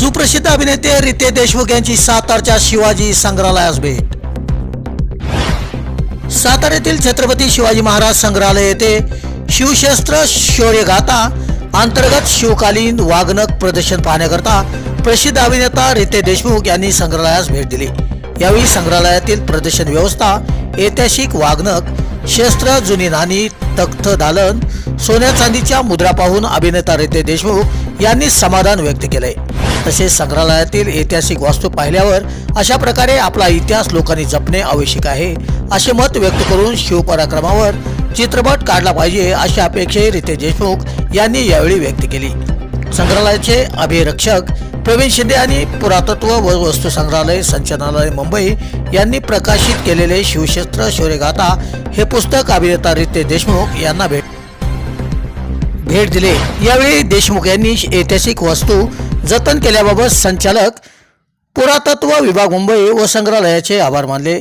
सुप्रसिद्ध अभिनेते रिते देशमुख यांची सातारच्या शिवाजी संग्रहालयास भेट. साताऱ्यातील छत्रपती शिवाजी महाराज संग्रहालय येथे शिवशस्त्र शौर्यगाथा अंतर्गत शिवकालीन वागणक प्रदर्शन पाहण्याकरता प्रसिद्ध अभिनेता रिते देशमुख यांनी संग्रहालयास भेट दिली. यावेळी संग्रहालयातील प्रदर्शन व्यवस्था ऐतिहासिक वागणक शस्त्र जुनी नाणी तख्त दालन सोन्या चांदीच्या मुद्रा पाहून अभिनेता रिते देशमुख यांनी समाधान व्यक्त केले तसेच संग्रहालयातील ऐतिहासिक वास्तू पाहिल्यावर अशा प्रकारे आपला इतिहास लोकांनी जपणे आवश्यक आहे असे मत व्यक्त करून शिवपराक्रमावर चित्रपट काढला पाहिजे अशी अपेक्षाही रिते देशमुख यांनी यावेळी व्यक्त केली. संग्रहालयाचे अभिरक्षक प्रवीण शिंदे आणि पुरातत्व व वस्तू संग्रहालय संचालनालय मुंबई यांनी प्रकाशित केलेले शिवशस्त्र शौर्यगाथा हे पुस्तक अभिनेता रिते देशमुख यांना भेट भेट दिले. यावेळी देशमुख यांनी ऐतिहासिक वस्तू जतन केल्याबाबत संचालक पुरातत्व विभाग मुंबई व संग्रहालयाचे आभार मानले.